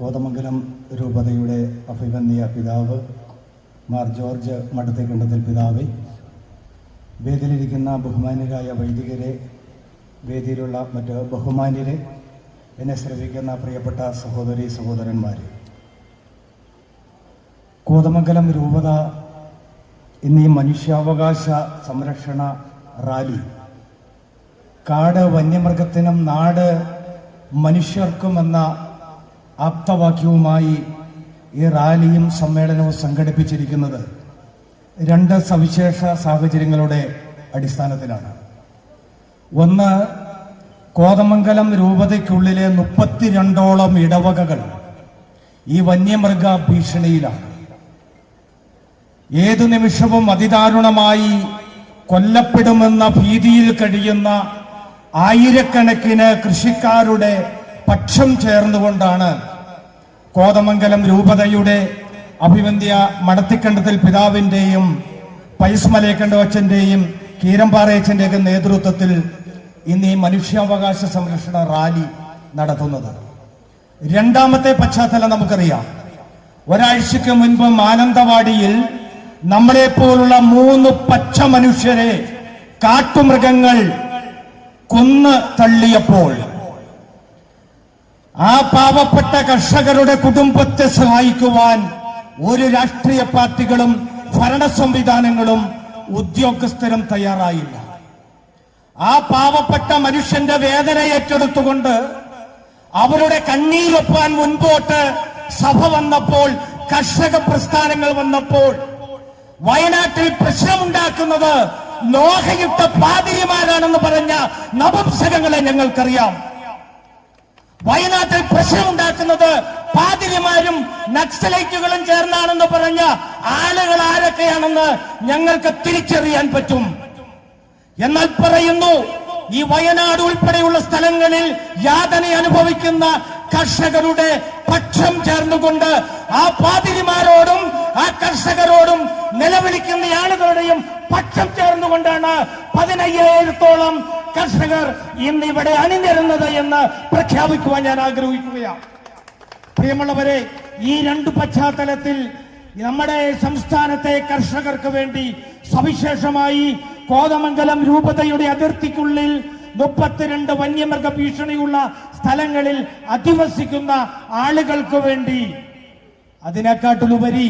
കോതമംഗലം രൂപതയുടെ അഭിവന്യ പിതാവ് മാർ ജോർജ് മഠത്തേക്കണ്ടത്തിൽ പിതാവ്. വേദിയിലിരിക്കുന്ന ബഹുമാന്യരായ വൈദികരെ വേദിയിലുള്ള മറ്റ് ബഹുമാന്യരെ എന്നെ ശ്രവിക്കുന്ന പ്രിയപ്പെട്ട സഹോദരി സഹോദരന്മാരെ. കോതമംഗലം രൂപത ഇന്ന് ഈ മനുഷ്യാവകാശ സംരക്ഷണ റാലി. കാട് വന്യമൃഗത്തിനും നാട് മനുഷ്യർക്കും എന്ന ആപ്തവാക്യവുമായി ഈ റാലിയും സമ്മേളനവും സംഘടിപ്പിച്ചിരിക്കുന്നത് രണ്ട് സവിശേഷ സാഹചര്യങ്ങളുടെ അടിസ്ഥാനത്തിലാണ്. ഒന്ന് കോതമംഗലം രൂപതയ്ക്കുള്ളിലെ മുപ്പത്തിരണ്ടോളം ഇടവകകൾ ഈ വന്യമൃഗ ഭീഷണിയിലാണ്. ഏതു നിമിഷവും അതിദാരുണമായി കൊല്ലപ്പെടുമെന്ന ഭീതിയിൽ കഴിയുന്ന ആയിരക്കണക്കിന് കൃഷിക്കാരുടെ പക്ഷം ചേർന്നുകൊണ്ടാണ് കോതമംഗലം രൂപതയുടെ അഭിവന്ധ്യ മടത്തിക്കണ്ടത്തിൽ പിതാവിന്റെയും പൈസ്മലേക്കണ്ട കീരമ്പാറയച്ചന്റെയൊക്കെ നേതൃത്വത്തിൽ ഇന്ന് ഈ മനുഷ്യാവകാശ സംരക്ഷണ റാലി നടത്തുന്നത്. രണ്ടാമത്തെ പശ്ചാത്തലം നമുക്കറിയാം. ഒരാഴ്ചക്ക് മുൻപ് മാനന്തവാടിയിൽ നമ്മളെ പോലുള്ള മൂന്ന് പച്ച മനുഷ്യരെ കാട്ടുമൃഗങ്ങൾ കൊന്ന് തള്ളിയപ്പോൾ ആ പാവപ്പെട്ട കർഷകരുടെ കുടുംബത്തെ സഹായിക്കുവാൻ ഒരു രാഷ്ട്രീയ പാർട്ടികളും ഭരണ സംവിധാനങ്ങളും ഉദ്യോഗസ്ഥരും തയ്യാറായില്ല. ആ പാവപ്പെട്ട മനുഷ്യന്റെ വേദന ഏറ്റെടുത്തുകൊണ്ട് അവരുടെ കണ്ണീരൊപ്പാൻ മുൻപോട്ട് സഭ വന്നപ്പോൾ കർഷക പ്രസ്ഥാനങ്ങൾ വന്നപ്പോൾ വയനാട്ടിൽ പ്രശ്നമുണ്ടാക്കുന്നത് ലോഹയിട്ട പാതിരിമാരാണെന്ന് പറഞ്ഞ നപുംസകങ്ങളെ ഞങ്ങൾക്കറിയാം. വയനാട്ടിൽ പ്രശ്നമുണ്ടാക്കുന്നത് പാതിരിമാരും നക്സലൈറ്റുകളും ചേർന്നാണെന്ന് പറഞ്ഞ ആളുകൾ ആരൊക്കെയാണെന്ന് ഞങ്ങൾക്ക് തിരിച്ചറിയാൻ പറ്റും. എന്നാൽ പറയുന്നു ഈ വയനാട് ഉൾപ്പെടെയുള്ള സ്ഥലങ്ങളിൽ യാതന അനുഭവിക്കുന്ന കർഷകരുടെ പക്ഷം ചേർന്നുകൊണ്ട് ആ പാതിരിമാരോടും ആ കർഷകരോടും നിലവിളിക്കുന്ന ആളുകളുടെയും പക്ഷം ചേർന്നുകൊണ്ടാണ് പതിനയ്യായിരത്തോളം കർഷകർ ഇന്ന് ഇവിടെ അണിനിരുന്നത് എന്ന് പ്രഖ്യാപിക്കുവാൻ ഞാൻ ആഗ്രഹിക്കുകയാണ്. പ്രിയമുള്ളവരെ ഈ രണ്ട് പശ്ചാത്തലത്തിൽ നമ്മുടെ സംസ്ഥാനത്തെ കർഷകർക്ക് വേണ്ടി സവിശേഷമായി കോതമംഗലം രൂപതയുടെ അതിർത്തിക്കുള്ളിൽ മുപ്പത്തിരണ്ട് വന്യമൃഗ ഭീഷണിയുള്ള സ്ഥലങ്ങളിൽ അധിവസിക്കുന്ന ആളുകൾക്ക് വേണ്ടി അതിനെക്കാട്ടിലുപരി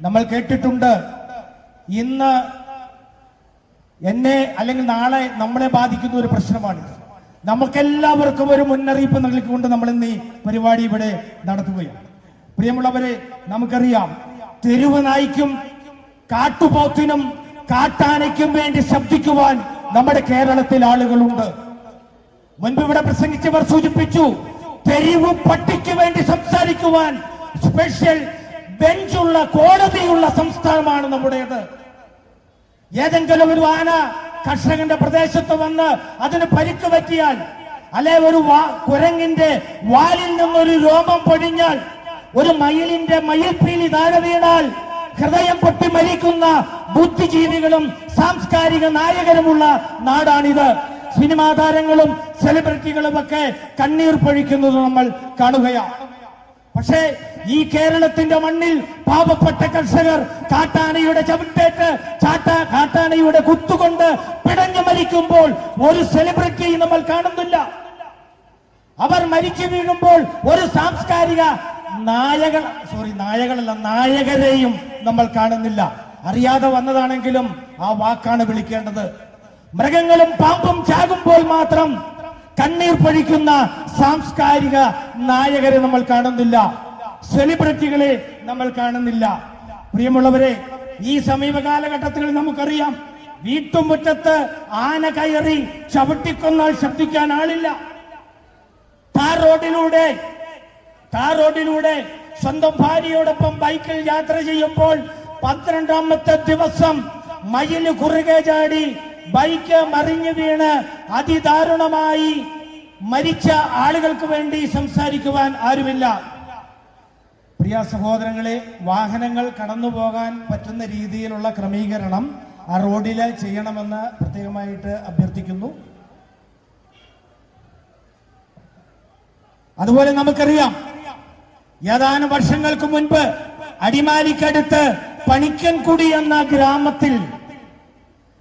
നമ്മൾ കേട്ടിട്ടുണ്ട് ഇന്ന് എന്നെ അല്ലെങ്കിൽ നാളെ നമ്മളെ ബാധിക്കുന്ന ഒരു പ്രശ്നമാണ്. നമുക്കെല്ലാവർക്കും ഒരു മുന്നറിയിപ്പ് നൽകിക്കൊണ്ട് നമ്മൾ ഇന്ന് ഈ പരിപാടി ഇവിടെ നടത്തുകയാണ്. പ്രിയമുള്ളവരെ നമുക്കറിയാം തെരുവ് നായ്ക്കും കാട്ടുപോത്തിനും കാട്ടാനയ്ക്കും വേണ്ടി ശബ്ദിക്കുവാൻ നമ്മുടെ കേരളത്തിൽ ആളുകളുണ്ട്. മുൻപ് ഇവിടെ പ്രസംഗിച്ചവർ സൂചിപ്പിച്ചു തെരുവ് പട്ടിക്ക് വേണ്ടി സംസാരിക്കുവാൻ സ്പെഷ്യൽ ബെഞ്ചുള്ള കോടതിയുള്ള സംസ്ഥാനമാണ് നമ്മുടേത്. ഏതെങ്കിലും ഒരു ആന കർഷകന്റെ പ്രദേശത്ത് വന്ന് അതിന് പരിക്ക് പറ്റിയാൽ അല്ലെ ഒരു കുരങ്ങിന്റെ വാലിൽ നിന്നൊരു രോമം പൊഴിഞ്ഞാൽ ഒരു മയിലിന്റെ മയിൽപ്പീലി താഴെ വീണാൽ ഹൃദയം പൊട്ടി മരിക്കുന്ന ബുദ്ധിജീവികളും സാംസ്കാരിക നായകരുമുള്ള നാടാണിത്. സിനിമാ താരങ്ങളും സെലിബ്രിറ്റികളും ഒക്കെ കണ്ണീർ പൊഴിക്കുന്നത് നമ്മൾ കാണുകയാണ്. പക്ഷേ ഈ കേരളത്തിന്റെ മണ്ണിൽ പാപപ്പെട്ട കർഷകർ കാട്ടാനയുടെ ചവിട്ടേറ്റ് ചാട്ട കാട്ടാനയുടെ കുത്തുകൊണ്ട് പിടഞ്ഞു മരിക്കുമ്പോൾ ഒരു സെലിബ്രിറ്റി നമ്മൾ കാണുന്നില്ല. അവർ മരിച്ചു വീഴുമ്പോൾ ഒരു സാംസ്കാരിക നായകൾ സോറി നായകളല്ല നായകരെയും നമ്മൾ കാണുന്നില്ല. അറിയാതെ വന്നതാണെങ്കിലും ആ വാക്കാണ് വിളിക്കേണ്ടത്. മൃഗങ്ങളും പാമ്പും ചാകുമ്പോൾ മാത്രം കണ്ണീർ പഴിക്കുന്ന സാംസ്കാരിക നായകരെ നമ്മൾ കാണുന്നില്ല. സെലിബ്രിറ്റികളെ നമ്മൾ കാണുന്നില്ല. പ്രിയമുള്ളവരെ ഈ സമീപ കാലഘട്ടത്തിൽ നമുക്കറിയാം വീട്ടുമുറ്റത്ത് ആന കയറി ചവിട്ടിക്കൊന്നാൽ ശബ്ദിക്കാൻ ആളില്ല. ടാർ റോഡിലൂടെ ടാർ റോഡിലൂടെ സ്വന്തം ഭാര്യയോടൊപ്പം ബൈക്കിൽ യാത്ര ചെയ്യുമ്പോൾ പന്ത്രണ്ടാമത്തെ ദിവസം മയിൽ കുറുകെ ചാടി ബൈക്ക് മറിഞ്ഞു വീണ് അതിദാരുണമായി മരിച്ച ആളുകൾക്ക് വേണ്ടി സംസാരിക്കുവാൻ ആരുമില്ല. പ്രിയ സഹോദരങ്ങളെ വാഹനങ്ങൾ കടന്നു പോകാൻ പറ്റുന്ന രീതിയിലുള്ള ക്രമീകരണം ആ റോഡിൽ ചെയ്യണമെന്ന് പ്രത്യേകമായിട്ട് അഭ്യർത്ഥിക്കുന്നു. അതുപോലെ നമുക്കറിയാം ഏതാനും വർഷങ്ങൾക്ക് മുൻപ് അടിമാലിക്കടുത്ത് പണിക്കൻകുടി എന്ന ഗ്രാമത്തിൽ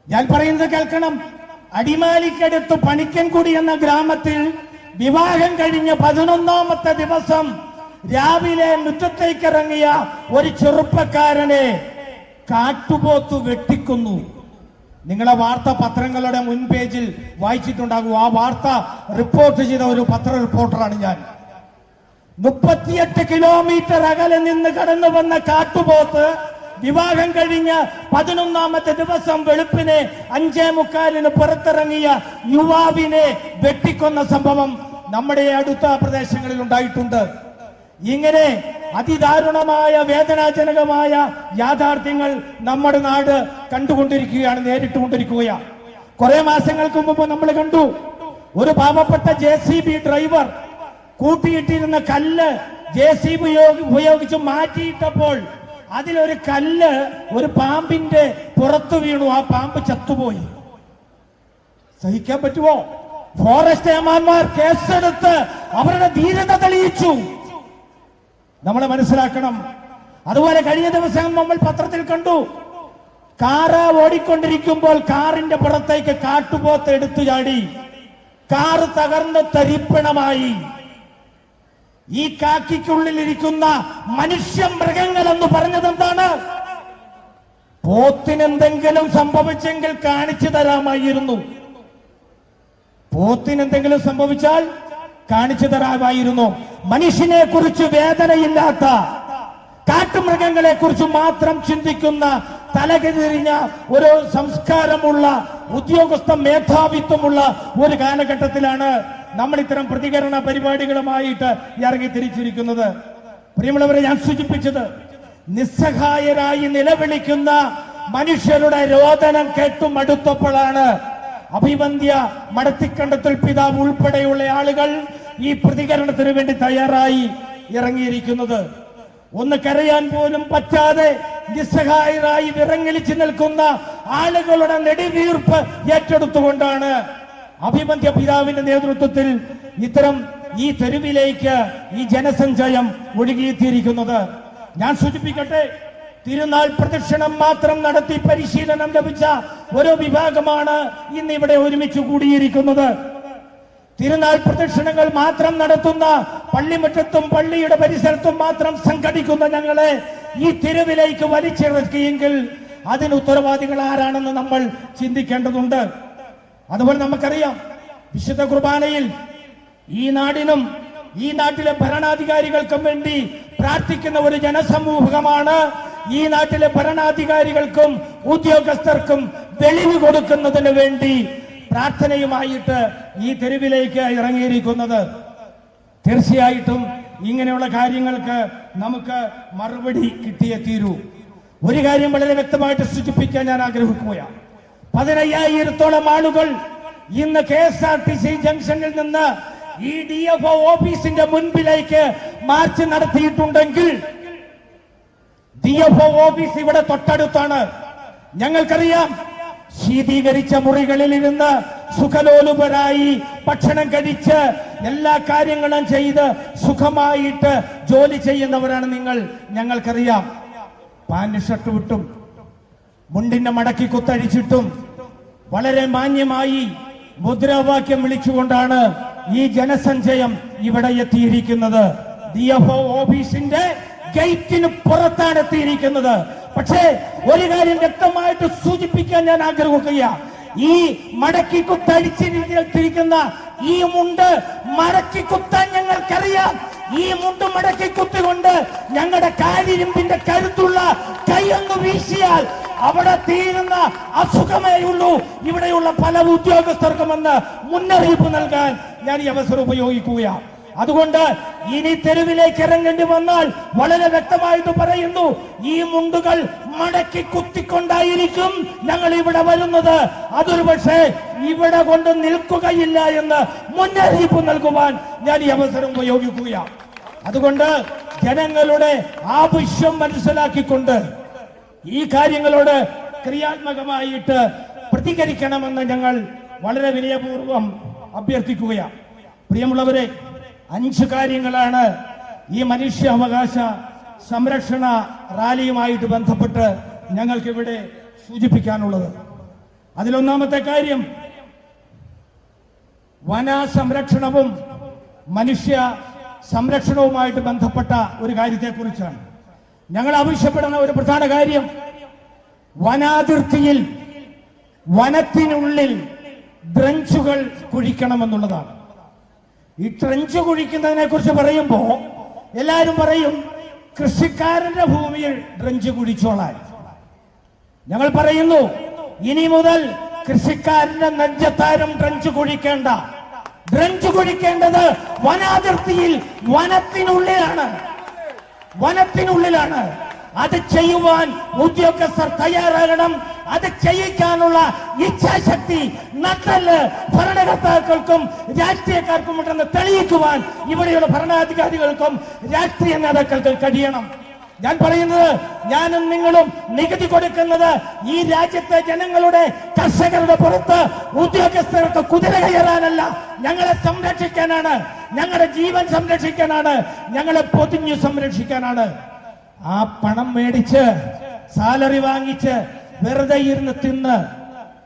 ഞാൻ പറയുന്നത് കേൾക്കണം അടിമാലിക്കടുത്ത് പണിക്കൻകുടി എന്ന ഗ്രാമത്തിൽ വിവാഹം കഴിഞ്ഞ് പതിനൊന്നാമത്തെ ദിവസം രാവിലെ മുറ്റത്തേക്ക് ഇറങ്ങിയ ഒരു ചെറുപ്പക്കാരനെ കാട്ടുപോത്ത് വെട്ടിക്കുന്നു. നിങ്ങളെ വാർത്താ പത്രങ്ങളുടെ മുൻ പേജിൽ വായിച്ചിട്ടുണ്ടാകും. ആ വാർത്ത റിപ്പോർട്ട് ചെയ്ത ഒരു പത്ര റിപ്പോർട്ടറാണ് ഞാൻ. മുപ്പത്തിയെട്ട് കിലോമീറ്റർ അകലെ നിന്ന് കടന്നു വന്ന കാട്ടുപോത്ത് വിവാഹം കഴിഞ്ഞ് പതിനൊന്നാമത്തെ ദിവസം വെളുപ്പിനെ അഞ്ചേ മുക്കാലിന് പുറത്തിറങ്ങിയ യുവാവിനെ വെട്ടിക്കൊന്ന സംഭവം നമ്മുടെ അടുത്ത പ്രദേശങ്ങളിൽ ഉണ്ടായിട്ടുണ്ട്. ഇങ്ങനെ അതിദാരുണമായ വേദനാജനകമായ യാഥാർത്ഥ്യങ്ങൾ നമ്മുടെ നാട് കണ്ടുകൊണ്ടിരിക്കുകയാണ് നേരിട്ടുകൊണ്ടിരിക്കുകയാണ് കുറെ മാസങ്ങൾക്ക് മുമ്പ് നമ്മൾ കണ്ടു ഒരു പാവപ്പെട്ട ജെ സി ബി ഡ്രൈവർ കൂട്ടിയിട്ടിരുന്ന കല്ല് ജെ സി ബി ഉപയോഗിച്ച് മാറ്റിയിട്ടപ്പോൾ അതിലൊരു കല്ല് ഒരു പാമ്പിന്റെ പുറത്തു വീണു ആ പാമ്പ് ചത്തുപോയി. സഹിക്കാൻ പറ്റുമോ? ഫോറസ്റ്റ് ഏമാന്മാർ കേസെടുത്ത് അവരുടെ ധീരത തെളിയിച്ചു. നമ്മൾ മനസ്സിലാക്കണം. അതുപോലെ കഴിഞ്ഞ ദിവസം നമ്മൾ പത്രത്തിൽ കണ്ടു. കാറ ഓടിക്കൊണ്ടിരിക്കുമ്പോൾ കാറിന്റെ പുറത്തേക്ക് കാട്ടുപോത്ത് എടുത്തു ചാടി. കാറ് തകർന്ന് തരിപ്പണമായി. ഈ കാക്കിക്കുള്ളിൽ ഇരിക്കുന്ന മനുഷ്യ മൃഗങ്ങൾ എന്ന് പറഞ്ഞത് എന്താണ്? പോത്തിനെന്തെങ്കിലും സംഭവിച്ചെങ്കിൽ കാണിച്ചു തരാമായിരുന്നു. പോത്തിനെന്തെങ്കിലും സംഭവിച്ചാൽ കാണിച്ചു തരാമായിരുന്നു. മനുഷ്യനെ കുറിച്ച് വേദനയില്ലാത്ത കാട്ടുമൃഗങ്ങളെ കുറിച്ച് മാത്രം ചിന്തിക്കുന്ന തലകതിരിഞ്ഞ ഒരു സംസ്കാരമുള്ള ഉദ്യോഗസ്ഥ മേധാവിത്വമുള്ള ഒരു കാലഘട്ടത്തിലാണ് നമ്മൾ ഇത്തരം പ്രതികരണ പരിപാടികളുമായിട്ട് ഇറങ്ങി തിരിച്ചിരിക്കുന്നത്. പ്രിയമുള്ളവരെ ഞാൻ സൂചിപ്പിച്ചത് നിസ്സഹായരായി നിലവിളിക്കുന്ന മനുഷ്യരുടെ രോദനം കേട്ടും അടുത്തപ്പോഴാണ് അഭിവന്ധ്യ മടത്തിക്കണ്ടത്തിൽ പിതാവ് ഉൾപ്പെടെയുള്ള ആളുകൾ ഈ പ്രതികരണത്തിന് വേണ്ടി തയ്യാറായി ഇറങ്ങിയിരിക്കുന്നത്. ഒന്ന് കരയാൻ പോലും പറ്റാതെ നിസ്സഹായരായി വിറങ്ങലിച്ചു നിൽക്കുന്ന ആളുകളുടെ നെടിവീർപ്പ് ഏറ്റെടുത്തുകൊണ്ടാണ് അഭിമന്യ പിതാവിന്റെ നേതൃത്വത്തിൽ ഇത്തരം ഈ തെരുവിലേക്ക് ഈ ജനസഞ്ചയം ഒഴുകിയെത്തിയിരിക്കുന്നത്. ഞാൻ സൂചിപ്പിക്കട്ടെ തിരുനാൾ പ്രദക്ഷിണം മാത്രം നടത്തി പരിശീലനം ലഭിച്ച ഒരു വിഭാഗമാണ് ഇന്ന് ഇവിടെ ഒരുമിച്ച് കൂടിയിരിക്കുന്നത്. തിരുനാൾ പ്രദക്ഷിണങ്ങൾ മാത്രം നടത്തുന്ന പള്ളിമുറ്റത്തും പള്ളിയുടെ പരിസരത്തും മാത്രം സംഘടിക്കുന്ന ഞങ്ങളെ ഈ തെരുവിലേക്ക് വലിച്ചിറക്കിയെങ്കിൽ അതിന് ഉത്തരവാദികൾ ആരാണെന്ന് നമ്മൾ ചിന്തിക്കേണ്ടതുണ്ട്. അതുപോലെ നമുക്കറിയാം വിശുദ്ധ കുർബാനയിൽ ഈ നാടിനും ഈ നാട്ടിലെ ഭരണാധികാരികൾക്കും വേണ്ടി പ്രാർത്ഥിക്കുന്ന ഒരു ജനസമൂഹമാണ് ഈ നാട്ടിലെ ഭരണാധികാരികൾക്കും ഉദ്യോഗസ്ഥർക്കും തെളിവ് കൊടുക്കുന്നതിന് വേണ്ടി പ്രാർത്ഥനയുമായിട്ട് ഈ തെരുവിലേക്ക് ഇറങ്ങിയിരിക്കുന്നത്. തീർച്ചയായിട്ടും ഇങ്ങനെയുള്ള കാര്യങ്ങൾക്ക് നമുക്ക് മറുപടി കിട്ടിയേ തീരൂ. ഒരു കാര്യം വളരെ വ്യക്തമായിട്ട് സൂചിപ്പിക്കാൻ ഞാൻ ആഗ്രഹിക്കുകയാണ്. പതിനയ്യായിരത്തോളം ആളുകൾ ഇന്ന് K S R T C ജംഗ്ഷനിൽ നിന്ന് ഈ ഡി എഫ് ഒ ഓഫീസിന്റെ മുൻപിലേക്ക് മാർച്ച് നടത്തിയിട്ടുണ്ടെങ്കിൽ ഡി എഫ് ഒ ഓഫീസ് ഇവിടെ തൊട്ടടുത്താണ്. ഞങ്ങൾക്കറിയാം ശീതീകരിച്ച മുറികളിൽ ഇരുന്ന് സുഖലോലുപരായി ഭക്ഷണം കഴിച്ച് എല്ലാ കാര്യങ്ങളും ചെയ്ത് സുഖമായിട്ട് ജോലി ചെയ്യുന്നവരാണ് നിങ്ങൾ. ഞങ്ങൾക്കറിയാം. പാന്റ് ഷർട്ട് വിട്ടും മുണ്ടിന്റെ മടക്കി കുത്തഴിച്ചിട്ടും വളരെ മാന്യമായി മുദ്രാവാക്യം വിളിച്ചുകൊണ്ടാണ് ഈ ജനസഞ്ചയം ഇവിടെ എത്തിയിരിക്കുന്നത്. ഡി എഫ് ഓഫീസിന്റെ ഗേറ്റിന് പുറത്താണ് എത്തിയിരിക്കുന്നത്. പക്ഷേ ഒരു കാര്യം വ്യക്തമായിട്ട് സൂചിപ്പിക്കാൻ ഞാൻ ആഗ്രഹിക്കുകയാണ് ഈ മടക്കി കുത്തടിച്ചിരിക്കുന്ന ഈ മുണ്ട് മടക്കി കുത്താൻ ഞങ്ങൾക്കറിയാം. ഈ മുണ്ട് മടക്കി കുത്തിക്കൊണ്ട് ഞങ്ങളുടെ കാലിരുമ്പിന്റെ കരുത്തുള്ള കൈയൊന്ന് വീശിയാൽ അവിടെ തീരുന്ന അസുഖമേ ഉള്ളൂ. ഇവിടെയുള്ള പല ഉദ്യോഗസ്ഥർക്കുമെന്ന് മുന്നറിയിപ്പ് നൽകാൻ ഞാൻ ഈ അവസരം ഉപയോഗിക്കുകയാണ് അതുകൊണ്ട് ഇനി തെരുവിലേക്ക് ഇറങ്ങേണ്ടി വന്നാൽ വളരെ വ്യക്തമായിട്ട് പറയുന്നു ഈ മുണ്ടുകൾ മടക്കി കുത്തിക്കൊണ്ടായിരിക്കും ഞങ്ങൾ ഇവിടെ വരുന്നത്. അതൊരു പക്ഷേ ഇവിടെ കൊണ്ട് നിൽക്കുകയില്ല എന്ന് മുന്നറിയിപ്പ് നൽകുവാൻ ഞാൻ ഈ അവസരം ഉപയോഗിക്കുകയാണ്. അതുകൊണ്ട് ജനങ്ങളുടെ ആവശ്യം മനസ്സിലാക്കിക്കൊണ്ട് ഈ കാര്യങ്ങളോട് ക്രിയാത്മകമായിട്ട് പ്രതികരിക്കണമെന്ന് ഞങ്ങൾ വളരെ വിനയപൂർവം അഭ്യർത്ഥിക്കുകയാണ്. പ്രിയമുള്ളവരെ അഞ്ച് കാര്യങ്ങളാണ് ഈ മനുഷ്യാവകാശ സംരക്ഷണ റാലിയുമായിട്ട് ബന്ധപ്പെട്ട് ഞങ്ങൾക്കിവിടെ സൂചിപ്പിക്കാനുള്ളത്. അതിലൊന്നാമത്തെ കാര്യം വന സംരക്ഷണവും മനുഷ്യ സംരക്ഷണവുമായിട്ട് ബന്ധപ്പെട്ട ഒരു കാര്യത്തെക്കുറിച്ചാണ്. ഞങ്ങൾ ആവശ്യപ്പെടുന്ന ഒരു പ്രധാന കാര്യം വനാതിർത്തിയിൽ വനത്തിനുള്ളിൽ ഡ്രഞ്ചുകൾ കുഴിക്കണമെന്നുള്ളതാണ്. ഈ ട്രഞ്ച് കുഴിക്കുന്നതിനെ കുറിച്ച് പറയുമ്പോ എല്ലാരും പറയും കൃഷിക്കാരന്റെ ഭൂമിയിൽ ട്രഞ്ച് കുഴിച്ചോളാൻ. ഞങ്ങൾ പറയുന്നു ഇനി മുതൽ കൃഷിക്കാരന്റെ നെഞ്ചത്താരും ട്രഞ്ച് കുഴിക്കേണ്ട. ട്രഞ്ച് കുഴിക്കേണ്ടത് വനാതിർത്തിയിൽ വനത്തിനുള്ളിലാണ്. വനത്തിനുള്ളിലാണ്. അത് ചെയ്യുവാൻ ഉദ്യോഗസ്ഥർ തയ്യാറാകണം. അത് ചെയ്യിക്കാനുള്ള ഇച്ഛാശക്തി നട്ടൽ ഭരണകർത്താക്കൾക്കും രാഷ്ട്രീയക്കാർക്കും ഉണ്ടെന്ന് തെളിയിക്കുവാൻ ഇവിടെയുള്ള ഭരണാധികാരികൾക്കും രാഷ്ട്രീയ നേതാക്കൾക്കും കഴിയണം. ഞാൻ പറയുന്നത് ഞാനും നിങ്ങളും നികുതി കൊടുക്കുന്നത് ഈ രാജ്യത്തെ ജനങ്ങളുടെ കർഷകരുടെ പുറത്ത് ഉദ്യോഗസ്ഥർക്ക് കുതിര കയറാനല്ല. ഞങ്ങളെ സംരക്ഷിക്കാനാണ്. ഞങ്ങളുടെ ജീവൻ സംരക്ഷിക്കാനാണ്. ഞങ്ങളെ പൊതിഞ്ഞു സംരക്ഷിക്കാനാണ്. ആ പണം മേടിച്ച് സാലറി വാങ്ങിച്ച് വെറുതെ ഇരുന്ന് തിന്ന്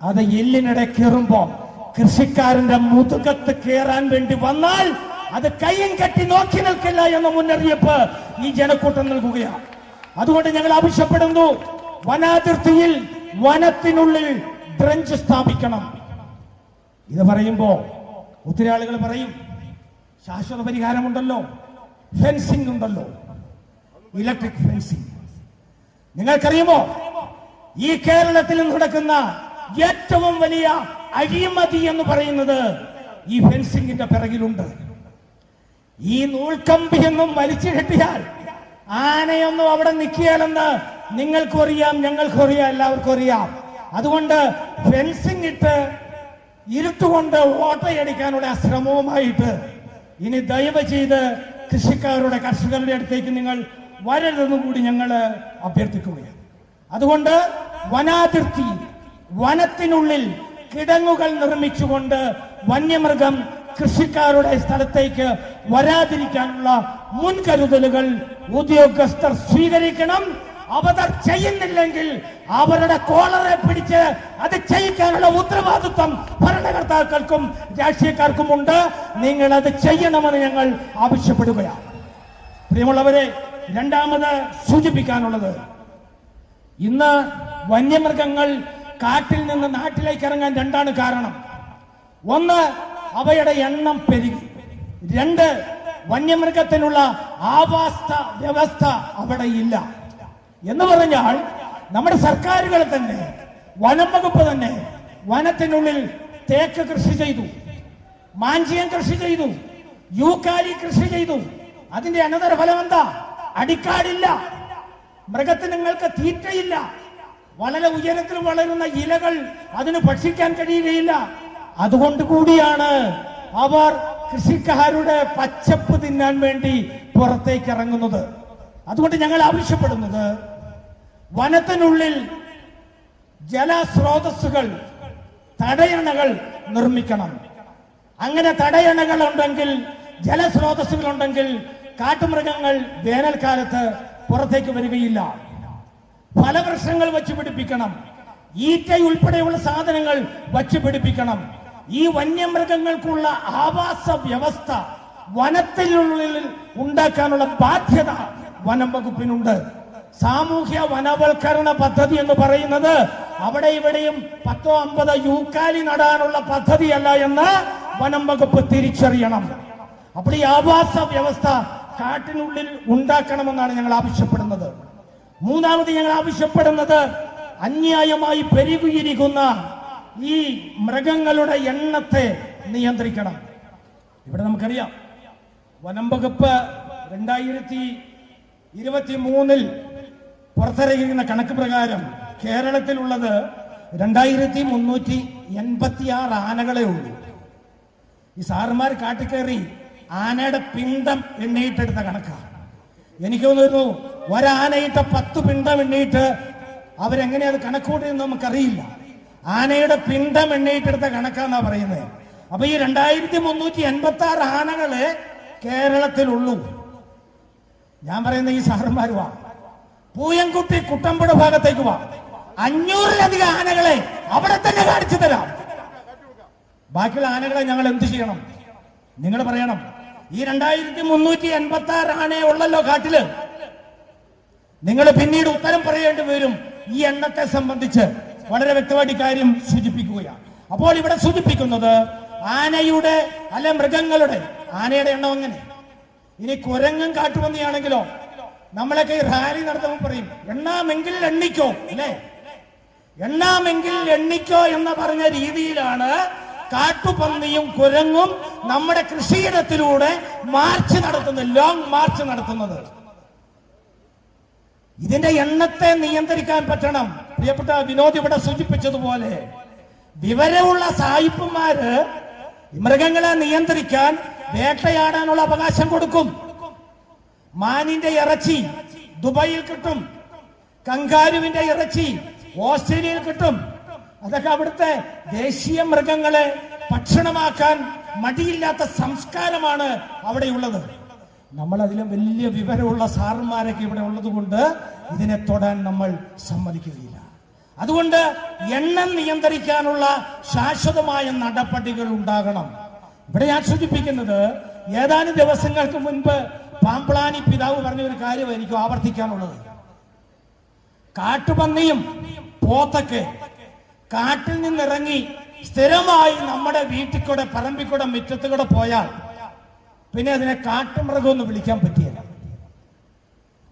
അത് എല്ലിനിടെ കയറുമ്പോ കൃഷിക്കാരന്റെ മുതുകത്ത് കയറാൻ വേണ്ടി വന്നാൽ അത് കയ്യും കെട്ടി നോക്കി നിൽക്കില്ല എന്ന മുന്നറിയിപ്പ് ഈ ജനക്കൂട്ടം നൽകുകയാണ്. അതുകൊണ്ട് ഞങ്ങൾ ആവശ്യപ്പെടുന്നു വനാതിർത്തിയിൽ വനത്തിനുള്ളിൽ ഡ്രഞ്ച് സ്ഥാപിക്കണം. ഇത് പറയുമ്പോ ഒത്തിരി ആളുകൾ പറയും ശാശ്വത പരിഹാരമുണ്ടല്ലോ ഫെൻസിംഗ് ഉണ്ടല്ലോ ഇലക്ട്രിക് ഫെൻസിംഗ്. നിങ്ങൾക്കറിയുമോ ഈ കേരളത്തിൽ നടക്കുന്ന ഏറ്റവും വലിയ അഴിമതി എന്ന് പറയുന്നത് ഈ ഫെൻസിംഗിന്റെ പിറകിലുണ്ട്. ഈ നൂൽക്കമ്പിയൊന്നും വലിച്ചു കെട്ടിയാൽ ആനയൊന്നും അവിടെ നിൽക്കിയാലെന്ന് നിങ്ങൾക്കും അറിയാം ഞങ്ങൾക്കും അറിയാം എല്ലാവർക്കും അറിയാം അതുകൊണ്ട് ഫെൻസിംഗ് ഇട്ട് ഇരുട്ടുകൊണ്ട് ഓട്ടയടിക്കാനുള്ള ശ്രമവുമായിട്ട് ഇനി ദയവ് ചെയ്ത് കൃഷിക്കാരുടെ കർഷകരുടെ അടുത്തേക്ക് നിങ്ങൾ വരരുതെന്നും കൂടി ഞങ്ങൾ അഭ്യർത്ഥിക്കുകയാണ്. അതുകൊണ്ട് വനാതിർത്തി വനത്തിനുള്ളിൽ കിടങ്ങുകൾ നിർമ്മിച്ചുകൊണ്ട് വന്യമൃഗം കൃഷിക്കാരുടെ സ്ഥലത്തേക്ക് വരാതിരിക്കാനുള്ള മുൻകരുതലുകൾ ഉദ്യോഗസ്ഥർ സ്വീകരിക്കണം. അവർ ചെയ്യുന്നില്ലെങ്കിൽ അവരുടെ കോളറെ പിടിച്ച് അത് ചെയ്യിക്കാനുള്ള ഉത്തരവാദിത്വം ഭരണകർത്താക്കൾക്കും രാഷ്ട്രീയക്കാർക്കും ഉണ്ട്. നിങ്ങൾ അത് ചെയ്യണമെന്ന് ഞങ്ങൾ ആവശ്യപ്പെടുകയാണ്. പ്രിയമുള്ളവരെ രണ്ടാമത് സൂചിപ്പിക്കാനുള്ളത് ഇന്ന് വന്യമൃഗങ്ങൾ കാട്ടിൽ നിന്ന് നാട്ടിലേക്ക് ഇറങ്ങാൻ രണ്ടാണ് കാരണം. ഒന്ന് അവയുടെ എണ്ണം പെരുകി. രണ്ട് വന്യമൃഗത്തിനുള്ള ആവാസ വ്യവസ്ഥ അവിടെ ഇല്ല. എന്ന് പറഞ്ഞാൽ നമ്മുടെ സർക്കാരുകൾ തന്നെ വനം വകുപ്പ് തന്നെ വനത്തിനുള്ളിൽ തേക്ക് കൃഷി ചെയ്തു. മാഞ്ചിയം കൃഷി ചെയ്തു. യൂക്കാലി കൃഷി ചെയ്തു. അതിന്റെ അനന്തര ഫലം എന്താ? അടിക്കാടില്ല. മൃഗത്തിനുങ്ങൾക്ക് തീറ്റയില്ല. വളരെ ഉയരത്തിൽ വളരുന്ന ഇലകൾ അതിന് ഭക്ഷിക്കാൻ കഴിയുകയില്ല. അതുകൊണ്ട് കൂടിയാണ് അവർ കൃഷിക്കാരുടെ പച്ചപ്പ് തിന്നാൻ വേണ്ടി പുറത്തേക്ക് ഇറങ്ങുന്നത്. അതുകൊണ്ട് ഞങ്ങൾ ആവശ്യപ്പെടുന്നത് വനത്തിനുള്ളിൽ ജലസ്രോതസ്സുകൾ തടയണകൾ നിർമ്മിക്കണം. അങ്ങനെ തടയണകൾ ഉണ്ടെങ്കിൽ ജലസ്രോതസ്സുകൾ ഉണ്ടെങ്കിൽ കാട്ടുമൃഗങ്ങൾ വേനൽക്കാലത്ത് പുറത്തേക്ക് വരികയില്ല. ഫലവൃക്ഷങ്ങൾ വച്ച് പിടിപ്പിക്കണം. ഈറ്റ ഉൾപ്പെടെയുള്ള സാധനങ്ങൾ വച്ച് പിടിപ്പിക്കണം. ഈ വന്യമൃഗങ്ങൾക്കുള്ള ആവാസ വ്യവസ്ഥ വനത്തിനുള്ളിൽ ഉണ്ടാക്കാനുള്ള ബാധ്യത വനം വകുപ്പിനുണ്ട്. സാമൂഹ്യ വനവൽക്കരണ പദ്ധതി എന്ന് പറയുന്നത് അവിടെ ഇവിടെയും പത്തോ അമ്പതോ യൂക്കാലി നടാനുള്ള പദ്ധതിയല്ല എന്ന് വനം വകുപ്പ് തിരിച്ചറിയണം. അപ്പോൾ ഈ ആവാസ വ്യവസ്ഥ കാട്ടിനുള്ളിൽ ഉണ്ടാക്കണമെന്നാണ് ഞങ്ങൾ ആവശ്യപ്പെടുന്നത്. മൂന്നാമത് ഞങ്ങൾ ആവശ്യപ്പെടുന്നത് അന്യായമായി പെരുകിയിരിക്കുന്ന ഈ മൃഗങ്ങളുടെ എണ്ണത്തെ നിയന്ത്രിക്കണം. ഇവിടെ നമുക്കറിയാം വനം വകുപ്പ് രണ്ടായിരത്തി ഇരുപത്തി മൂന്നിൽ പുറത്തിറങ്ങിയിരിക്കുന്ന കണക്ക് പ്രകാരം കേരളത്തിലുള്ളത് രണ്ടായിരത്തി മുന്നൂറ്റി എൺപത്തി ആറ് ആനകളെ ഉള്ളൂ. ഈ സാറുമാർ കാട്ടിക്കയറി ആനയുടെ പിണ്ടം എണ്ണയിട്ടെടുത്ത കണക്കാണ് എനിക്ക് തോന്നുന്നു ഒരാനയിട്ട പത്ത് പിണ്ടം എണ്ണയിട്ട് അവരെങ്ങനെ അത് കണക്കൂട്ടിയെന്ന് നമുക്കറിയില്ല. ആനയുടെ പിണ്ടം എണ്ണയിട്ടെടുത്ത കണക്കാന്നാ പറയുന്നത് അപ്പൊ ഈ രണ്ടായിരത്തി മുന്നൂറ്റി എൺപത്തി ആറ് ആനകളെ കേരളത്തിലുള്ളൂ. ഞാൻ പറയുന്ന ഈ സാറന്മാർ വാ. പൂയംകുട്ടി കുട്ടമ്പുഴ ഭാഗത്തേക്ക് വാ. അഞ്ഞൂറിലധികം ആനകളെ അവിടെ തന്നെ കാണിച്ചു തരാം. ബാക്കിയുള്ള ആനകളെ ഞങ്ങൾ എന്ത് ചെയ്യണം? നിങ്ങൾ പറയണം. ഈ രണ്ടായിരത്തി മുന്നൂറ്റി എൺപത്തി ആറ് ഉള്ളല്ലോ കാട്ടിൽ. നിങ്ങൾ പിന്നീട് ഉത്തരം പറയേണ്ടി വരും ഈ എണ്ണത്തെ സംബന്ധിച്ച്. വളരെ വ്യക്തമായിട്ട് കാര്യം സൂചിപ്പിക്കുകയാണ്. അപ്പോൾ ഇവിടെ സൂചിപ്പിക്കുന്നത് ആനയുടെ അല്ലെ മൃഗങ്ങളുടെ ആനയുടെ എണ്ണം അങ്ങനെ ഇനി കുരങ്ങും കാട്ടുപന്നിയാണെങ്കിലോ? നമ്മളൊക്കെ റാലി നടത്തുമ്പോൾ പറയും എണ്ണാമെങ്കിൽ എണ്ണിക്കോ അല്ലേ? എണ്ണാമെങ്കിൽ എണ്ണിക്കോ എന്ന് പറഞ്ഞ രീതിയിലാണ് കാട്ടുപന്നിയും കുരങ്ങും നമ്മുടെ കൃഷിയിടത്തിലൂടെ മാർച്ച് നടത്തുന്നത് ലോങ് മാർച്ച് നടത്തുന്നത്. ഇതിന്റെ എണ്ണത്തെ നിയന്ത്രിക്കാൻ പറ്റണം. പ്രിയപ്പെട്ട വിനോദ് ഇവിടെ സൂചിപ്പിച്ചതുപോലെ വിവരമുള്ള സായിപ്പുമാര് മൃഗങ്ങളെ നിയന്ത്രിക്കാൻ വേട്ടയാടാനുള്ള അവകാശം കൊടുക്കും. മാനിന്റെ ഇറച്ചി ദുബായിൽ കിട്ടും. കങ്കാരുവിന്റെ ഇറച്ചി ഓസ്ട്രേലിയയിൽ കിട്ടും. അതൊക്കെ അവിടുത്തെ ദേശീയ മൃഗങ്ങളെ ഭക്ഷണമാക്കാൻ മടിയില്ലാത്ത സംസ്കാരമാണ് അവിടെയുള്ളത്. നമ്മൾ അതിലും വലിയ വിവരമുള്ള സാറന്മാരൊക്കെ ഇവിടെ ഉള്ളത് കൊണ്ട് ഇതിനെ തൊടാൻ നമ്മൾ സമ്മതിക്കുകയില്ല. അതുകൊണ്ട് എണ്ണം നിയന്ത്രിക്കാനുള്ള ശാശ്വതമായ നടപടികൾ ഉണ്ടാകണം. ഇവിടെ ഞാൻ സൂചിപ്പിക്കുന്നത് ഏതാനും ദിവസങ്ങൾക്ക് മുൻപ് പാമ്പ്ളാനി പിതാവ് പറഞ്ഞ ഒരു കാര്യം എനിക്ക് ആവർത്തിക്കാനുള്ളത്. കാട്ടുപന്നിയും പോത്തൊക്കെ കാട്ടിൽ നിന്നിറങ്ങി സ്ഥിരമായി നമ്മുടെ വീട്ടിൽ കൂടെ പറമ്പിൽ കൂടെ മുറ്റത്ത് കൂടെ പോയാൽ പിന്നെ അതിനെ കാട്ടുമൃഗം എന്ന് വിളിക്കാൻ പറ്റിയല്ല.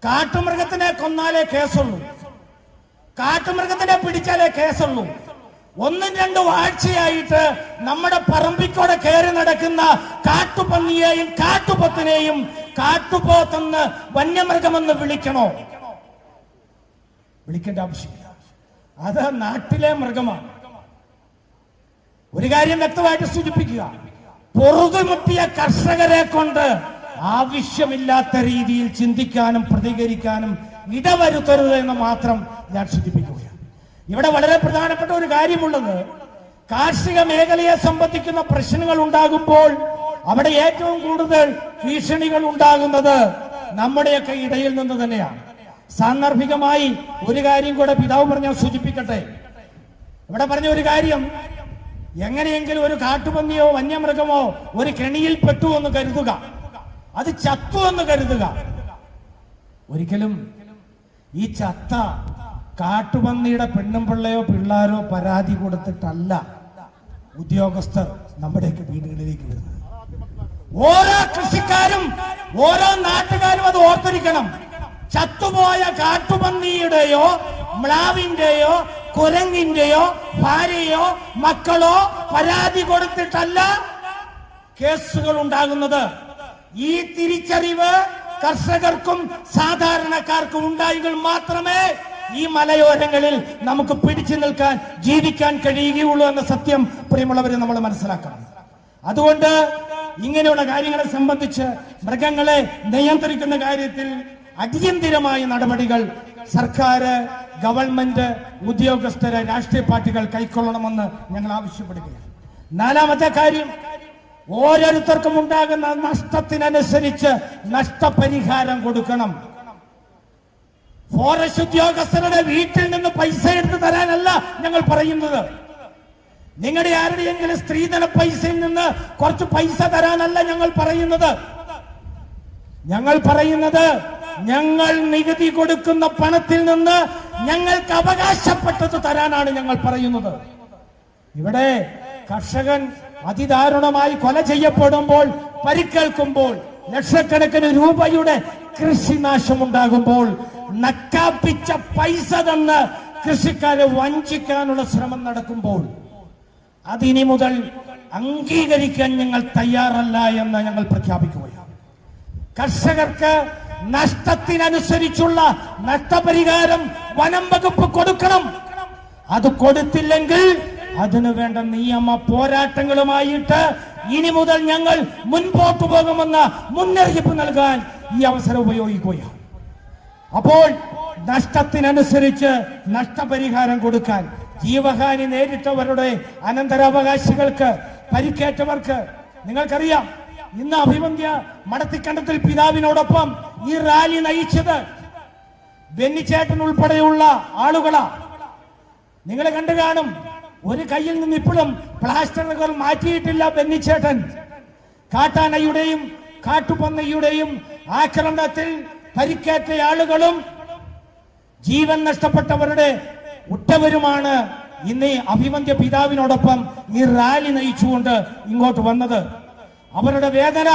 കാട്ടുമൃഗത്തിനെ കൊന്നാലേ കേസുള്ളൂ. കാട്ടുമൃഗത്തിനെ പിടിച്ചാലേ കേസുള്ളൂ. ഒന്നും രണ്ടും ആഴ്ചയായിട്ട് നമ്മുടെ പറമ്പിക്കൂടെ കയറി നടക്കുന്ന കാട്ടുപന്നിയെയും കാട്ടുപത്തിനെയും കാട്ടുപോത്തെന്ന് വന്യമൃഗമെന്ന് വിളിക്കണോ? വിളിക്കേണ്ട ആവശ്യമില്ല. അത് നാട്ടിലെ മൃഗമാണ്. ഒരു കാര്യം വ്യക്തമായിട്ട് സൂചിപ്പിക്കുക. പൊറുതുമുട്ടിയ കർഷകരെ കൊണ്ട് ആവശ്യമില്ലാത്ത രീതിയിൽ ചിന്തിക്കാനും പ്രതികരിക്കാനും ഇടവരുത്തരുത് എന്ന് മാത്രം ഞാൻ സൂചിപ്പിക്കുകയാണ്. ഇവിടെ വളരെ പ്രധാനപ്പെട്ട ഒരു കാര്യമുള്ളത് കാർഷിക മേഖലയെ സംബന്ധിക്കുന്ന പ്രശ്നങ്ങൾ ഉണ്ടാകുമ്പോൾ അവിടെ ഏറ്റവും കൂടുതൽ ഭീഷണികൾ ഉണ്ടാകുന്നത് നമ്മുടെയൊക്കെ ഇടയിൽ നിന്ന് തന്നെയാണ്. സാന്ദർഭികമായി ഒരു കാര്യം കൂടെ പിതാവ് പറഞ്ഞ സൂചിപ്പിക്കട്ടെ. ഇവിടെ പറഞ്ഞ ഒരു കാര്യം എങ്ങനെയെങ്കിലും ഒരു കാട്ടുപന്നിയോ വന്യമൃഗമോ ഒരു കെണിയിൽ പെട്ടു എന്ന് കരുതുക. അത് ചത്തു എന്ന് കരുതുക. ഒരിക്കലും ഈ ചത്ത കാട്ടുപന്നിയുടെ പെണ്ണും പിള്ളയോ പിള്ളാരോ പരാതി കൊടുത്തിട്ടല്ല ഉദ്യോഗസ്ഥർ നമ്മുടെയൊക്കെ വീടുകളിലേക്ക് വരുന്നത്. ഓരോ കൃഷിക്കാരും ഓരോ നാട്ടുകാരും അത് ഓർത്തിരിക്കണം. ചത്തുപോയ കാട്ടുപന്നിയുടെയോ മ്ലാവിന്റെയോ കുരങ്ങിന്റെയോ ഭാര്യയോ മക്കളോ പരാതി കൊടുത്തിട്ടല്ല കേസുകൾ ഉണ്ടാകുന്നത്. ഈ തിരിച്ചറിവ് കർഷകർക്കും സാധാരണക്കാർക്കും ഉണ്ടായെങ്കിൽ മാത്രമേ ഈ മലയോരങ്ങളിൽ നമുക്ക് പിടിച്ചു നിൽക്കാൻ ജീവിക്കാൻ കഴിയുകയുള്ളൂ എന്ന സത്യം പ്രിയമുള്ളവരെ നമ്മൾ മനസ്സിലാക്കണം. അതുകൊണ്ട് ഇങ്ങനെയുള്ള കാര്യങ്ങളെ സംബന്ധിച്ച് മൃഗങ്ങളെ നിയന്ത്രിക്കുന്ന കാര്യത്തിൽ അടിയന്തിരമായ നടപടികൾ സർക്കാർ ഗവൺമെന്റ് ഉദ്യോഗസ്ഥര് രാഷ്ട്രീയ പാർട്ടികൾ കൈക്കൊള്ളണമെന്ന് ഞങ്ങൾ ആവശ്യപ്പെടുകയാണ്. നാലാമത്തെ കാര്യം ഓരോരുത്തർക്കും ഉണ്ടാകുന്ന നഷ്ടത്തിനനുസരിച്ച് നഷ്ടപരിഹാരം കൊടുക്കണം. ഫോറസ്റ്റ് ഉദ്യോഗസ്ഥരുടെ വീട്ടിൽ നിന്ന് പൈസ എടുത്തു തരാനല്ല ഞങ്ങൾ പറയുന്നത്. നിങ്ങളുടെ ആരുടെയെങ്കിലും സ്ത്രീധന പൈസയിൽ നിന്ന് കുറച്ച് പൈസ തരാനല്ല ഞങ്ങൾ പറയുന്നത്. ഞങ്ങൾ പറയുന്നത് ഞങ്ങൾ നികുതി കൊടുക്കുന്ന പണത്തിൽ നിന്ന് ഞങ്ങൾക്ക് അവകാശപ്പെട്ടത് തരാനാണ് ഞങ്ങൾ പറയുന്നത്. ഇവിടെ കർഷകൻ അതിദാരുണമായി കൊല ചെയ്യപ്പെടുമ്പോൾ പരിക്കേൽക്കുമ്പോൾ ലക്ഷക്കണക്കിന് രൂപയുടെ കൃഷിനാശമുണ്ടാകുമ്പോൾ നക്കാപ്പിച്ച പൈസ തന്ന് കൃഷിക്കാരെ വഞ്ചിക്കാനുള്ള ശ്രമം നടക്കുമ്പോൾ അതിനി മുതൽ അംഗീകരിക്കാൻ ഞങ്ങൾ തയ്യാറല്ല എന്ന് ഞങ്ങൾ പ്രഖ്യാപിക്കുകയാണ്. കർഷകർക്ക് നഷ്ടത്തിനനുസരിച്ചുള്ള നഷ്ടപരിഹാരം വനം വകുപ്പ് കൊടുക്കണം. അത് കൊടുത്തില്ലെങ്കിൽ അതിനു വേണ്ട നിയമ പോരാട്ടങ്ങളുമായിട്ട് ഇനി മുതൽ ഞങ്ങൾ മുൻപോട്ട് പോകുമെന്ന മുന്നറിയിപ്പ് നൽകാൻ ഈ അവസരം ഉപയോഗിക്കുകയാണ്. അപ്പോൾ നഷ്ടത്തിനനുസരിച്ച് നഷ്ടപരിഹാരം കൊടുക്കാൻ ജീവഹാനി നേരിട്ടവരുടെ അനന്തരാവകാശികൾക്ക് പരിക്കേറ്റവർക്ക് നിങ്ങൾക്കറിയാം ഇന്ന് അഭിമന്യ മടത്തിക്കണ്ടത്തിൽ പിതാവിനോടൊപ്പം ഈ റാലി നയിച്ചത് ബെന്നിച്ചേട്ടൻ ഉൾപ്പെടെയുള്ള ആളുകളാ. നിങ്ങൾ കണ്ടു കാണും. ഒരു കയ്യിൽ നിന്ന് ഇപ്പോഴും പ്ലാസ്റ്ററുകൾ മാറ്റിയിട്ടില്ല ബെന്നിച്ചേട്ടൻ കാട്ടാനയുടെയും കാട്ടുപന്നയുടെയും ആക്രമണത്തിൽ പരിക്കേറ്റ ആളുകളും ജീവൻ നഷ്ടപ്പെട്ടവരുടെ ഉറ്റവരുമാണ് ഇന്ന് അഭിമന്യ പിതാവിനോടൊപ്പം ഈ റാലി നയിച്ചുകൊണ്ട് ഇങ്ങോട്ട് വന്നത്. അവരുടെ വേദന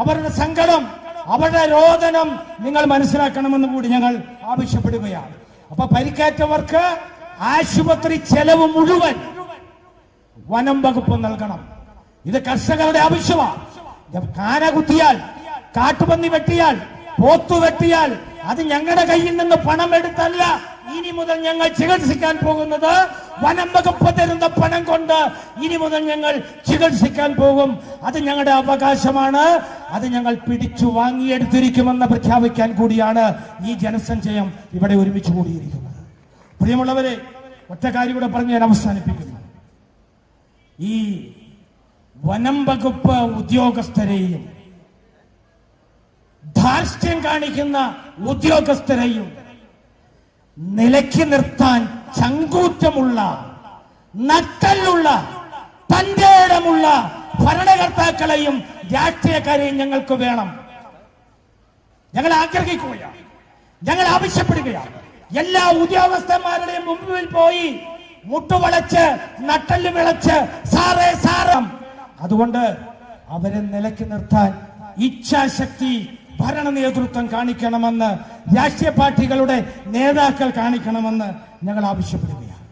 അവരുടെ സങ്കടം അവരുടെ രോദനം നിങ്ങൾ മനസ്സിലാക്കണമെന്ന് കൂടി ഞങ്ങൾ ആവശ്യപ്പെടുകയാണ്. അപ്പൊ പരിക്കേറ്റവർക്ക് ആശുപത്രി ചെലവ് മുഴുവൻ വനം വകുപ്പ് നൽകണം. ഇത് കർഷകരുടെ ആവശ്യമാണ്. കാന കുത്തിയാൽ കാട്ടുപന്നി വെട്ടിയാൽ പോത്തു വെട്ടിയാൽ അത് ഞങ്ങളുടെ കയ്യിൽ നിന്ന് പണം എടുത്തല്ല. ഇനി മുതൽ ഞങ്ങൾ ചികിത്സിക്കാൻ പോകുന്നത് വനം തരുന്ന പണം കൊണ്ട് ഇനി മുതൽ ഞങ്ങൾ ചികിത്സിക്കാൻ പോകും. അത് ഞങ്ങളുടെ അവകാശമാണ്. അത് ഞങ്ങൾ പിടിച്ചു വാങ്ങിയെടുത്തിരിക്കുമെന്ന് പ്രഖ്യാപിക്കാൻ കൂടിയാണ് ഈ ജനസഞ്ചയം ഇവിടെ ഒരുമിച്ച് കൂടിയിരിക്കുന്നത്. പ്രിയമുള്ളവരെ ഒറ്റ കാര്യം കൂടെ പറഞ്ഞ് ഞാൻ അവസാനിപ്പിക്കുന്നു. ഈ വനം വകുപ്പ് ഉദ്യോഗസ്ഥരെയും ധാർഷ്ട്യം കാണിക്കുന്ന ഉദ്യോഗസ്ഥരെയും നിലയ്ക്ക് നിർത്താൻ ചങ്കൂറ്റമുള്ള നട്ടലുള്ള തന്റെ ഭരണകർത്താക്കളെയും രാഷ്ട്രീയക്കാരെയും ഞങ്ങൾക്ക് വേണം. ഞങ്ങൾ ആഗ്രഹിക്കുകയാണ്. ഞങ്ങൾ ആവശ്യപ്പെടുകയാണ്. എല്ലാ ഉദ്യോഗസ്ഥന്മാരുടെയും മുമ്പിൽ പോയി മുട്ടുവളച്ച് നട്ടൽ വിളച്ച് സാറേ സാറം. അതുകൊണ്ട് അവരെ നിലയ്ക്ക് നിർത്താൻ ഇച്ഛാശക്തി ഭരണ നേതൃത്വം കാണിക്കണമെന്ന് രാഷ്ട്രീയ പാർട്ടികളുടെ നേതാക്കൾ കാണിക്കണമെന്ന് ഞങ്ങൾ ആവശ്യപ്പെടുകയാണ്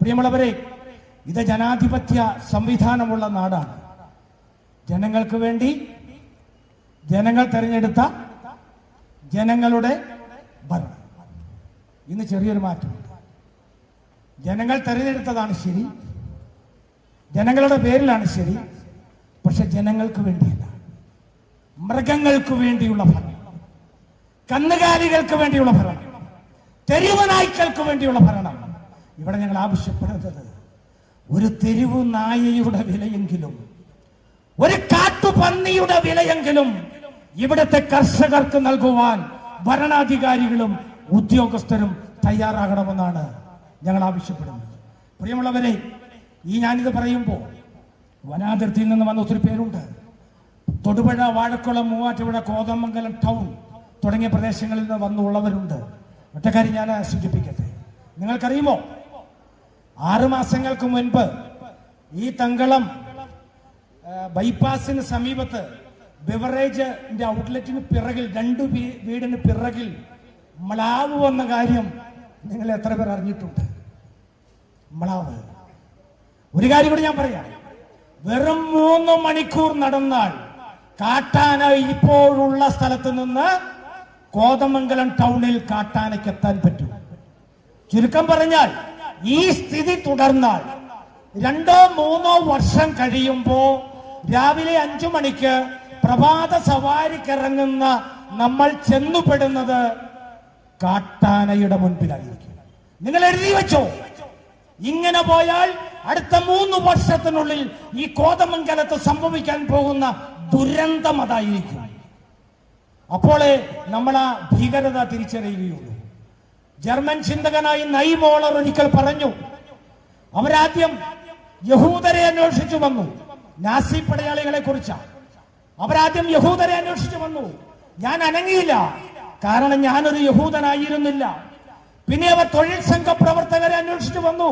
പ്രിയമുള്ളവരെ ഇത് ജനാധിപത്യ സംവിധാനമുള്ള നാടാണ്. ജനങ്ങൾക്ക് വേണ്ടി ജനങ്ങൾ തെരഞ്ഞെടുത്ത ജനങ്ങളുടെ ഭരണം. ഇന്ന് ചെറിയൊരു മാറ്റമുണ്ട്. ജനങ്ങൾ തെരഞ്ഞെടുത്തതാണ് ശരി. ജനങ്ങളുടെ പേരിലാണ് ശരി. പക്ഷെ ജനങ്ങൾക്ക് വേണ്ടിയല്ല. മൃഗങ്ങൾക്ക് വേണ്ടിയുള്ള ഭരണം. കന്നുകാലികൾക്ക് വേണ്ടിയുള്ള ഭരണം. തെരുവ് നായ്ക്കൾക്ക് വേണ്ടിയുള്ള ഭരണം. ഇവിടെ ഞങ്ങൾ ആവശ്യപ്പെടുന്നത് ഒരു തെരുവ് നായയുടെ വിലയെങ്കിലും ഒരു കാട്ടുപന്നിയുടെ വിലയെങ്കിലും ഇവിടുത്തെ കർഷകർക്ക് നൽകുവാൻ ഭരണാധികാരികളും ഉദ്യോഗസ്ഥരും തയ്യാറാകണമെന്നാണ് ഞങ്ങൾ ആവശ്യപ്പെടുന്നത്. പ്രിയമുള്ളവരെ ഈ ഞാനിത് പറയുമ്പോൾ വനാതിർത്തിയിൽ നിന്ന് വന്ന ഒത്തിരി പേരുണ്ട്. തൊടുപുഴ വാഴക്കുളം മൂവാറ്റുപുഴ കോതമംഗലം ടൗൺ തുടങ്ങിയ പ്രദേശങ്ങളിൽ നിന്ന് വന്നുള്ളവരുണ്ട്. ഒറ്റ കാര്യം ഞാൻ സൂചിപ്പിക്കട്ടെ നിങ്ങൾക്കറിയുമോ? ആറു മാസങ്ങൾക്ക് മുൻപ് ഈ തങ്കളം ബൈപ്പാസിന് സമീപത്ത് ബിവറേജിന്റെ ഔട്ട്ലെറ്റിന് പിറകിൽ രണ്ടു വീടിന് പിറകിൽ മ്ലാവ് വന്ന കാര്യം നിങ്ങൾ എത്ര പേർ അറിഞ്ഞിട്ടുണ്ട്? മ്ലാവ്. ഒരു കാര്യം കൂടി ഞാൻ പറയാം. വെറും മൂന്ന് മണിക്കൂർ നടന്നാൽ കാട്ടാന ഇപ്പോഴുള്ള സ്ഥലത്ത് നിന്ന് കോതമംഗലം ടൗണിൽ കാട്ടാനയ്ക്ക് എത്താൻ പറ്റും. ചുരുക്കം പറഞ്ഞാൽ ഈ സ്ഥിതി തുടർന്നാൽ രണ്ടോ മൂന്നോ വർഷം കഴിയുമ്പോ രാവിലെ അഞ്ചു മണിക്ക് പ്രഭാത സവാരിക്കിറങ്ങുന്ന നമ്മൾ ചെന്നുപെടുന്നത് കാട്ടാനയുടെ മുൻപിലായിരിക്കും. നിങ്ങൾ എഴുതി വെച്ചോ? ഇങ്ങനെ പോയാൽ അടുത്ത മൂന്ന് വർഷത്തിനുള്ളിൽ ഈ കോതമംഗലത്ത് സംഭവിക്കാൻ പോകുന്ന ദുരന്തം അതായിരിക്കും. അപ്പോളേ നമ്മൾ ആ ഭീകരത തിരിച്ചറിയുകയുള്ളൂ. ജർമ്മൻ ചിന്തകനായി നൈമോളർ ഒരിക്കൽ പറഞ്ഞു അവരാദ്യം യഹൂദരെ അന്വേഷിച്ചു വന്നു നാസി പടയാളികളെ കുറിച്ചാണ് അവരാദ്യം യഹൂദരെ അന്വേഷിച്ചു വന്നു. ഞാൻ അനങ്ങിയില്ല കാരണം ഞാനൊരു യഹൂദനായിരുന്നില്ല. പിന്നെ അവർ തൊഴിൽ സംഘ പ്രവർത്തകരെ അന്വേഷിച്ചു വന്നു.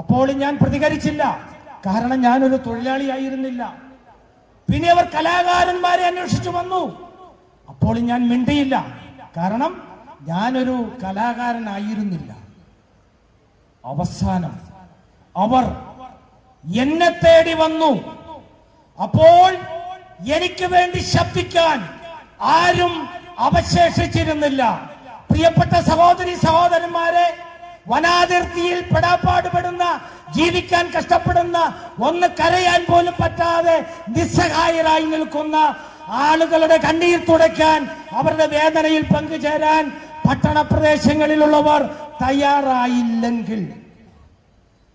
അപ്പോൾ ഞാൻ പ്രതികരിച്ചില്ല കാരണം ഞാനൊരു തൊഴിലാളിയായിരുന്നില്ല പിന്നെ അവർ കലാകാരന്മാരെ അന്വേഷിച്ചു വന്നു. അപ്പോൾ ഞാൻ മിണ്ടിയില്ല. കാരണം ഞാനൊരു കലാകാരനായിരുന്നില്ല. അവസാനം അവർ എന്നെ തേടി വന്നു. അപ്പോൾ എനിക്ക് വേണ്ടി ശബ്ദിക്കാൻ ആരും അവശേഷിച്ചിരുന്നില്ല. പ്രിയപ്പെട്ട സഹോദരി സഹോദരന്മാരെ വനാതിർത്തിയിൽ പെടാപ്പാടുപെടുന്ന ജീവിക്കാൻ കഷ്ടപ്പെടുന്ന ഒന്ന് കരയാൻ പോലും പറ്റാതെ നിസ്സഹായരായി നിൽക്കുന്ന ആളുകളുടെ കണ്ണീർ തുടയ്ക്കാൻ അവരുടെ വേദനയിൽ പങ്കുചേരാൻ പട്ടണ പ്രദേശങ്ങളിലുള്ളവർ തയ്യാറായില്ലെങ്കിൽ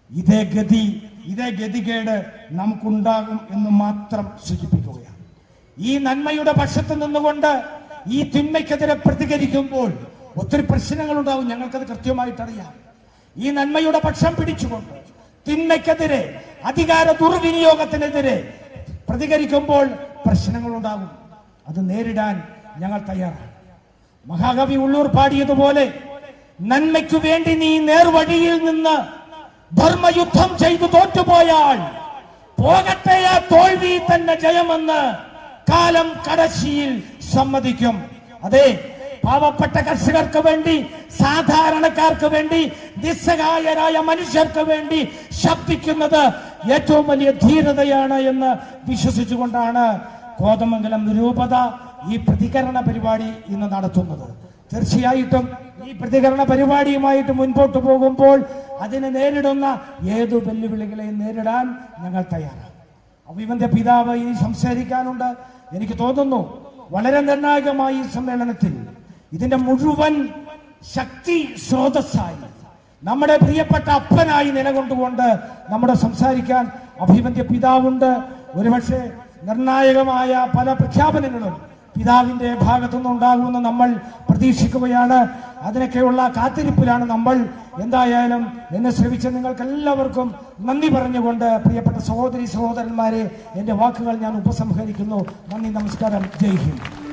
ഇതേ ഗതി ഇതേ ഗതികേട് നമുക്കുണ്ടാകും എന്ന് മാത്രം സൂചിപ്പിക്കുകയാണ്. ഈ നന്മയുടെ പക്ഷത്ത് നിന്നുകൊണ്ട് ഈ തിന്മയ്ക്കെതിരെ പ്രതികരിക്കുമ്പോൾ ഒത്തിരി പ്രശ്നങ്ങളുണ്ടാവും ഞങ്ങൾക്കത് കൃത്യമായിട്ട് അറിയാം ഈ നന്മയുടെ പക്ഷം പിടിച്ചുകൊണ്ട് തിന്മയ്ക്കെതിരെ അധികാര ദുർവിനിയോഗത്തിനെതിരെ പ്രതികരിക്കുമ്പോൾ പ്രശ്നങ്ങളുണ്ടാകും. അത് നേരിടാൻ ഞങ്ങൾ തയ്യാറാണ്. മഹാകവി ഉള്ളൂർ പാടിയതുപോലെ നന്മയ്ക്കു വേണ്ടി നീ നേർവഴിയിൽ നിന്ന് ധർമ്മയുദ്ധം ചെയ്തു തോറ്റുപോയാൽ പോകട്ടെ ആ തോൽവി തന്നെ ജയമെന്ന് കാലം കടശിയിൽ സമ്മതിക്കും. അതെ പാവപ്പെട്ട കർഷകർക്ക് വേണ്ടി സാധാരണക്കാർക്ക് വേണ്ടി നിസ്സഹായരായ മനുഷ്യർക്ക് വേണ്ടി ശബ്ദിക്കുന്നത് ഏറ്റവും വലിയ ധീരതയാണ് എന്ന് വിശ്വസിച്ചുകൊണ്ടാണ് കോതമംഗലം രൂപത ഈ പ്രതികരണ പരിപാടി ഇന്ന് നടത്തുന്നത്. തീർച്ചയായിട്ടും ഈ പ്രതികരണ പരിപാടിയുമായിട്ട് മുൻപോട്ട് പോകുമ്പോൾ അതിനെ നേരിടുന്ന ഏതു വെല്ലുവിളികളെയും നേരിടാൻ ഞങ്ങൾ തയ്യാറാണ്. അവിവന്റെ പിതാവ് ഇനി സംസാരിക്കാനുണ്ട്. എനിക്ക് തോന്നുന്നു വളരെ നിർണായകമായി ഈ സമ്മേളനത്തിൽ ഇതിന്റെ മുഴുവൻ ശക്തി സ്രോതസ്സായി. നമ്മുടെ പ്രിയപ്പെട്ട അപ്പനായി നിലകൊണ്ടുകൊണ്ട് നമ്മുടെ സംസാരിക്കാൻ അഭിമന്യ പിതാവുണ്ട്. ഒരുപക്ഷെ നിർണായകമായ പല പ്രഖ്യാപനങ്ങളും പിതാവിന്റെ ഭാഗത്തുനിന്ന് ഉണ്ടാകുമെന്ന് നമ്മൾ പ്രതീക്ഷിക്കുകയാണ്. അതിനൊക്കെയുള്ള കാത്തിരിപ്പിലാണ് നമ്മൾ. എന്തായാലും എന്നെ ശ്രമിച്ച നിങ്ങൾക്ക് എല്ലാവർക്കും നന്ദി പറഞ്ഞുകൊണ്ട് പ്രിയപ്പെട്ട സഹോദരി സഹോദരന്മാരെ എന്റെ വാക്കുകൾ ഞാൻ ഉപസംഹരിക്കുന്നു. നന്ദി നമസ്കാരം. ജയ് ഹിന്ദ്.